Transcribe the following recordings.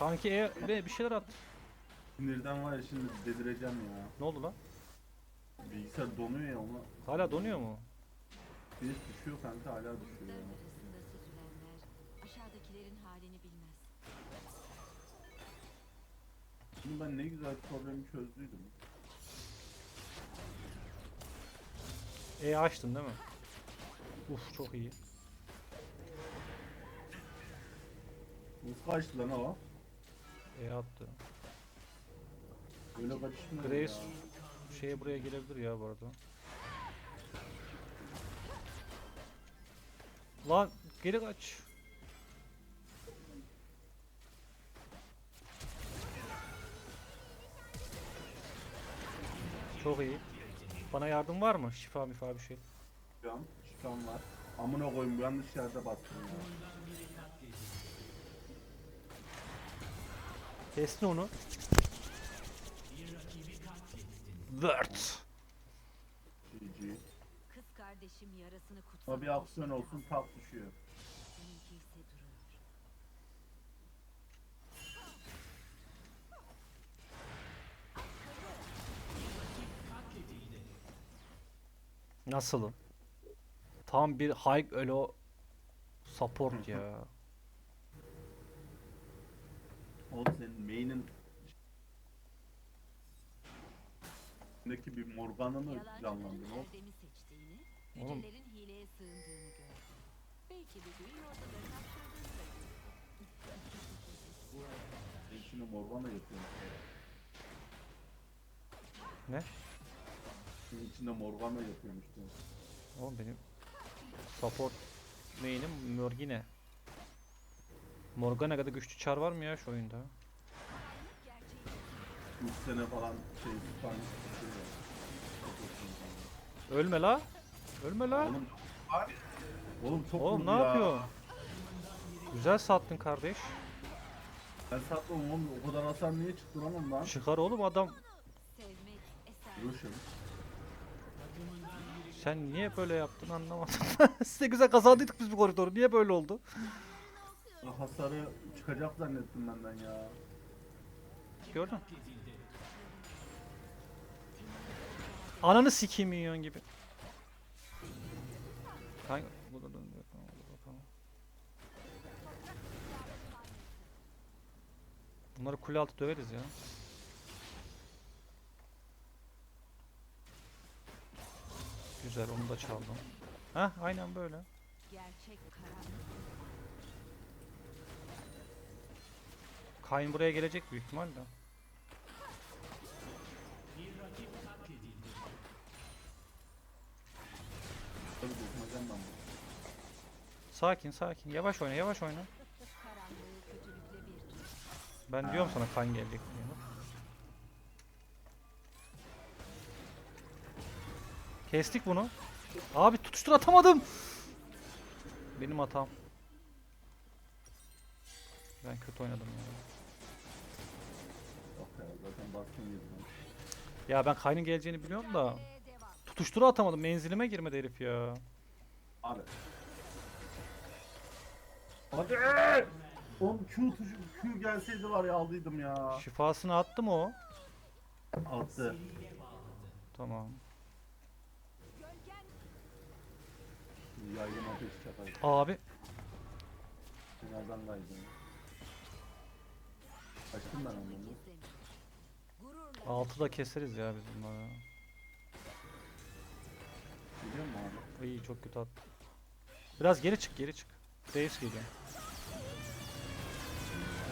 Kanki e, be bir şeyler at. Sinirden var ya şimdi delireceğim ya. Ne oldu lan? Bilgisayar donuyor ya ona. Hala donuyor mu? Bir düşüyor kanka hala düşüyor ya. arasında süzülenler aşağıdakilerin halini bilmez. Şimdi ben ne güzel problemi çözdüydüm. E açtın değil mi? Uf çok iyi. Nasıl kaçtı lan o? E attı. Öyle kaçışmıyor Grace ya. şeye buraya gelebilir ya bu arada. Lan geri kaç. Çok iyi. Bana yardım var mı? Şifa mifa bir şey. An çıkan var. Amına koyayım yanlış yerde bastım ya. Kestin onu. Word. GG. Kız kardeşim yarasını Ama kutsamak bir aksiyon olsun tak düşüyor. Seninki ise duruyor. Nasılım? Tam bir high elo support ya. Oğlum senin main'in içindeki bir Morgana mı oğlum? Erdem'i seçtiğini, Oğlum. hileye sığındığını gördüm. Belki bir gün ortalarını hapşırdığını da görürüm. Senin içinde Morgana yapıyor. Ne? Senin içinde Morgana yapıyormuş. Oğlum benim support main'im Morgine. Morgana kadar güçlü çar var mı ya şu oyunda? Üç sene falan şey var. Ölme la. Ölme la. Oğlum, oğlum çok Oğlum vurdu ne ya. yapıyorsun? Güzel sattın kardeş. Ben sattım oğlum o kadar hasar niye çıktı lan ondan? Çıkar oğlum adam. Sevmek, eser. Sen niye böyle yaptın anlamadım. Size güzel kazandıydık biz bu koridoru. Niye böyle oldu? Hasarı çıkacak zannettim benden ya. Gördün. Ananı sikeyim minyon gibi. Kanka bu da. Tamam. Bunları kule altı döveriz ya. Güzel onu da çaldım. Hah aynen böyle. gerçek karanlık. Kayn buraya gelecek büyük ihtimalle. Sakin sakin yavaş oyna yavaş oyna. Ben diyorum sana Kayn gelecek diye. Kestik bunu. Abi tutuştur atamadım. Benim hatam. Ben kötü oynadım ya. Bak ya zaten baskın yedim. Ya ben Kayn'ın geleceğini biliyorum da tutuşturu atamadım. Menzilime girmedi herif ya. Abi. Hadi! Oğlum Q tuşu Q gelseydi var ya aldıydım ya. Şifasını attı mı o? Attı. Tamam. Yaygın ateş çakar. Abi Nereden kaydı? Açtım ben onu. Altı da keseriz ya biz bunları. Biliyor musun abi? İyi çok kötü attı. Biraz geri çık geri çık. Reis geliyor.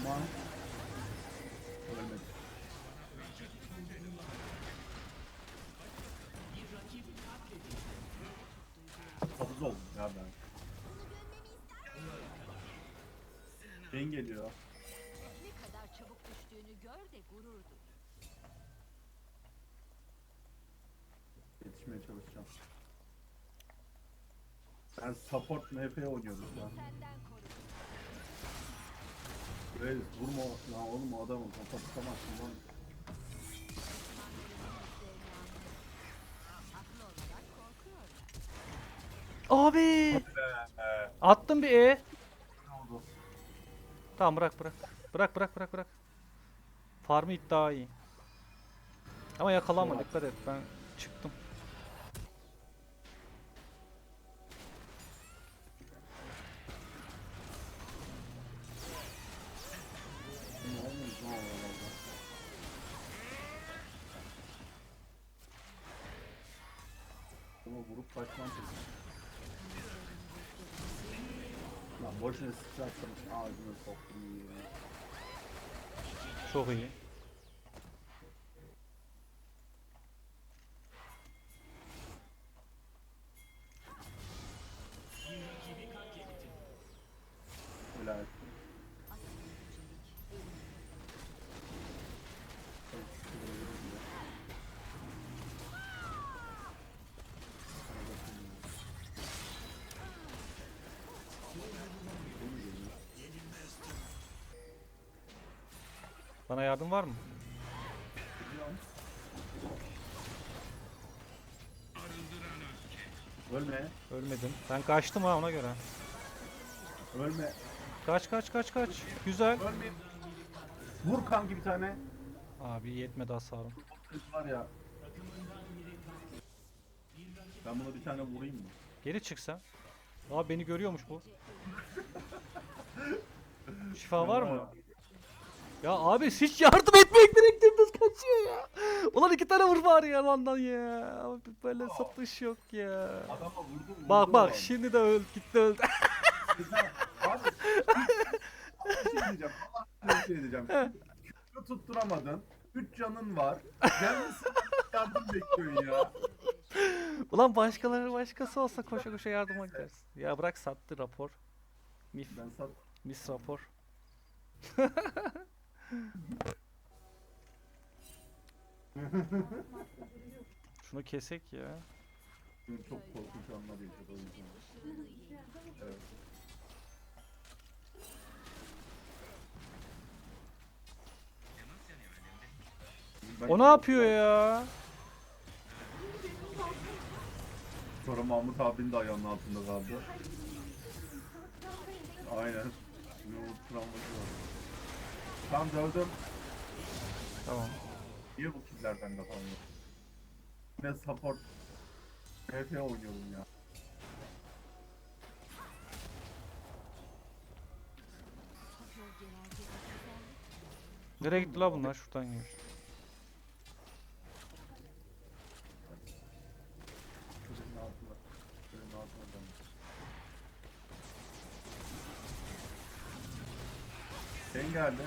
Ama ölmedi. Kabız oldum ya ben. Ben geliyor. ne kadar çabuk düştüğünü gör de gurur duy. Yetişmeye çalışacağım. Ben support MP oynuyorum şu an. Reis vurma lan oğlum o adamı kafa tutamazsın lan. Abi! Attım bir E. Tamam bırak bırak. Bırak bırak bırak bırak. Farmı iddia iyi. Ama yakalanma dikkat et ben çıktım. Çok Bana yardım var mı? Ölme, Ölmedim. Ben kaçtım ha ona göre. ölme, Kaç kaç kaç kaç. Güzel. ölme. Vur kanki bir tane. Abi yetmedi hasarım. Var ya. Ben buna bir tane vurayım mı? Geri çıksa. Abi beni görüyormuş bu. Şifa var mı? Ya abi hiç yardım etmek direktiniz kaçıyor ya. Ulan iki tane vur bari yalandan ya. Abi böyle satış yok ya. Adama vurdum. Bak vurdum bak adam. şimdi de öldü gitti öldü. Abi. bir şey diyeceğim. Allah bir şey diyeceğim. Tutturamadın. Üç canın var. Gelmişsin yardım bekliyorsun ya. Ulan başkaları başkası olsa koşa koşa yardıma gideriz. Ya bırak sattı rapor. Mif, Ben sat. mis rapor. Şunu kesek ya. Dün çok korkunç anlar yaşadı o yüzden. Evet. Ben O ne yapıyor ya? Sonra Mahmut abinin de ayağının altında kaldı. Aynen. Umut travması var. Tam dövdüm. Tamam. Niye bu killer bende falan yok? Ne support FF oynuyorum ya. Nereye gitti la bunlar? Şuradan geçti. Şunun altına. Şunun altına dön. Sen geldi.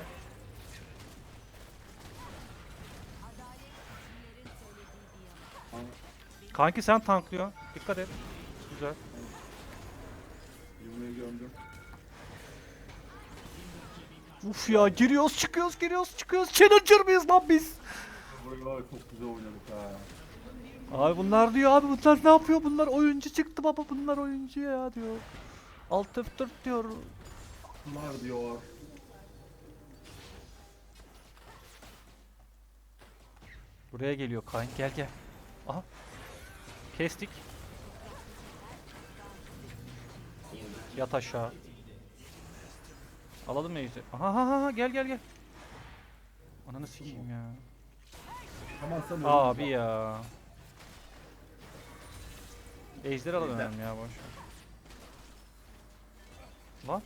Ama Kanki sen tanklıyor. Dikkat et. Güzel. Yumruğu gömdüm. Uf ya giriyoruz çıkıyoruz giriyoruz çıkıyoruz. Challenger mıyız lan biz? Ya, çok güzel oynadık ha. Abi bunlar diyor abi bunlar ne yapıyor bunlar oyuncu çıktı baba bunlar oyuncu ya diyor. Alt F4 diyor. Bunlar diyor. Buraya geliyor Kayn gel gel. Aha. Kestik. Yat aşağı. Alalım Ejder? Aha aha aha gel gel gel. Ananı sikeyim ya. Tamam sen Abi öldün. ya. Ejder alalım Ejder. ya boş. Lan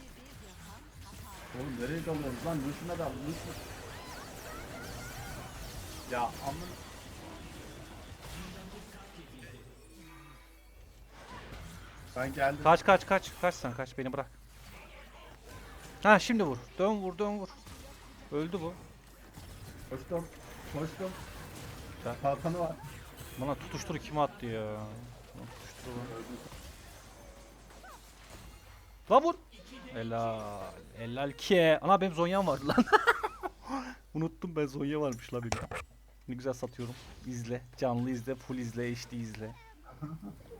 Oğlum nereye kalıyorsunuz lan? Lucian'a da Lucian. Ya amın. Ben geldim. kaç kaç kaç kaç sen kaç beni bırak. Ha şimdi vur. Dön vur dön vur. Öldü bu. Koştum. Koştum. Gel. Kalkanı var. Bana tutuştur kim attı ya? Bana tutuştur lan. Lan vur. Helal. Helal ki. Ana benim Zonya'm vardı lan. Unuttum ben Zonya varmış la benim. Ne güzel satıyorum. İzle. Canlı izle. Full izle. HD izle.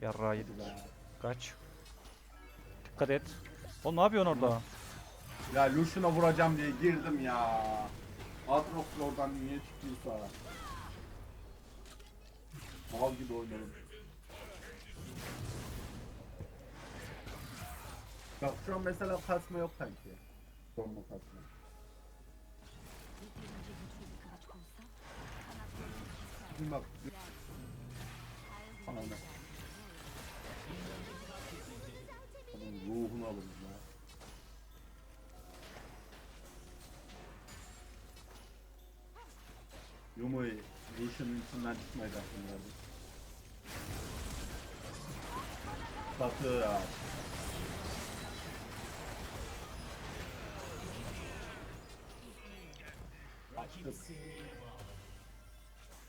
Yarrağı yedik. Kaç. Dikkat et. Oğlum ne yapıyorsun orada? Ya Lucian'a vuracağım diye girdim ya. Atrox oradan niye çıktıysa. Mal gibi oynadım. Bak şu an mesela kasma yok sanki. Donma kasma. Şimdi bak Hayal Lucian'ın içinden çıkmayı da aklımdaydı. Batı ya.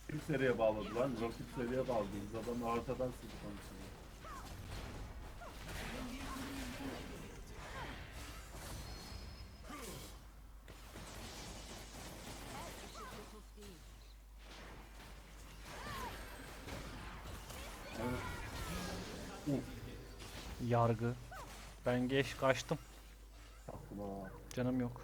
Kim seriye bağladı lan? Rakip seriye bağladı. Biz adamı ortadan sildik onun. Yargı. Ben geç kaçtım. Canım yok.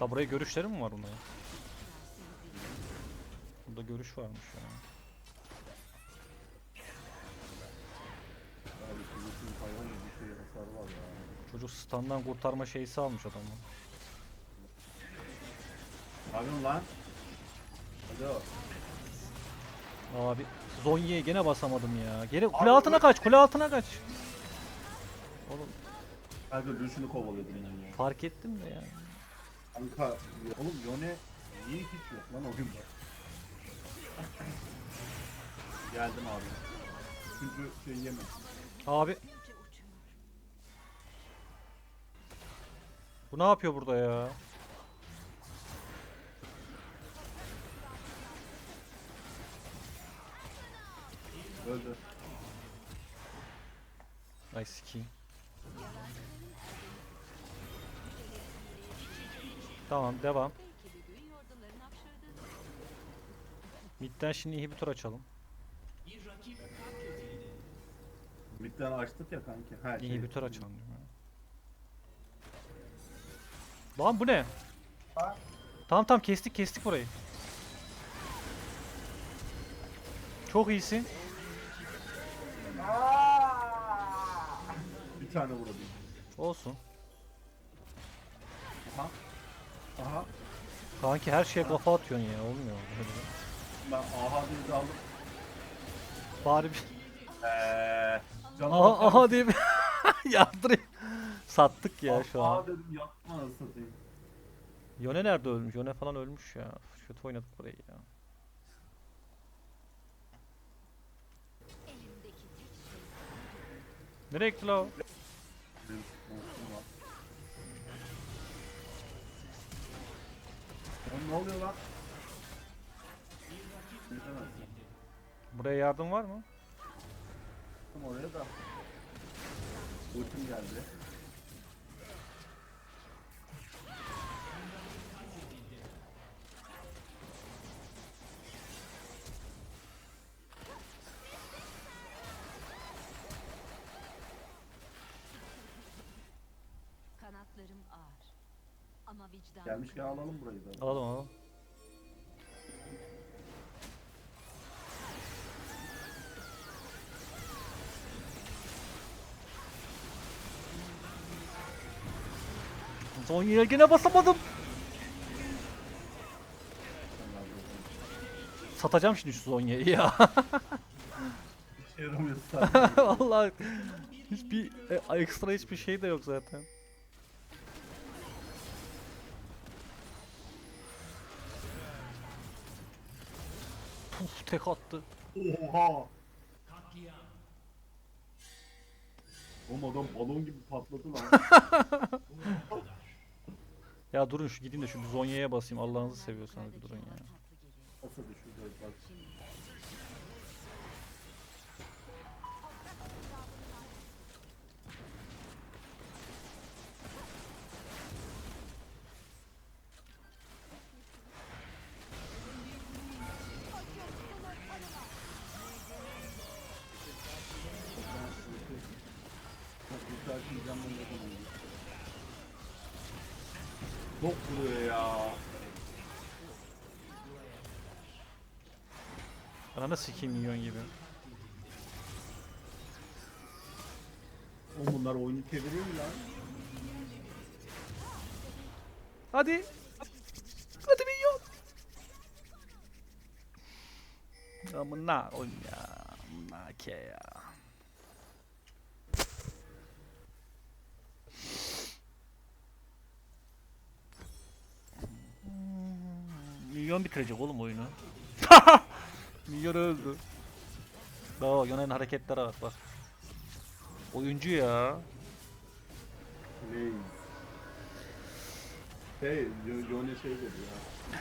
Da buraya görüşlerim mi var bunda ya? Burada görüş varmış ya. Abi şey ya. Çocuk standdan kurtarma şeysi almış adamı. Yapıyorsun lan? Alo. Abi Zonya'ya gene basamadım ya. Geri kule altına kaç, kule altına kaç. Oğlum Kanka Lucian'ı kovalıyordum ben ya. fark ettim de yani. Kanka oğlum Yone niye hiç yok lan oyunda? Geldim abi. Çünkü şey yemedim. Abi bu ne yapıyor burada ya? Öldü. Ay sikeyim. Tamam devam. Midden şimdi inhibitor açalım. Midden açtık ya kanki. Ha, şey- İnhibitor açalım diyorum ya. Lan bu ne? Ha? Tamam tamam kestik kestik burayı. Çok iyisin. Bir tane vurabildim. Olsun. Aha. Aha. Kanki her şeye kafa atıyorsun ya olmuyor. Ben aha diye aldım. Bari bir Eee. Aha aha diye bir yardırayım. Sattık ya şu Aha an. dedim yapma satayım. Yone nerede ölmüş? Yone falan ölmüş ya. Kötü oynadık burayı ya. elimdeki tek şey Nereye gitti la o? Benim monstrum var. Oğlum ne oluyor lan? Buraya yardım var mı? Tam oraya da. Ultim geldi. Ama vicdanım Gelmişken alalım burayı da. Alalım alalım. Zonya'ya gene basamadım. Satacağım şimdi şu Zonya'yı ya. Yaramıyor sadece. Vallahi hiçbir e, ekstra hiçbir şey de yok zaten. Puf tek attı. Oha! Oğlum adam balon gibi patladı lan. Ya durun şu gideyim de şu Zonya'ya basayım Allah'ınızı seviyorsanız bir durun ya. Çok vuruyor ya. Ananı sikeyim milyon gibi. Oğlum bunlar oyunu çeviriyor mu lan? Hadi. Hadi milyon. Amına oyun ya. Amına ke ya. Milyon bitirecek oğlum oyunu. Milyon öldü. Bak Yunan'ın hareketlere bak bak. Oyuncu ya. Ne? Şey, Yo- Yone şey dedi ya.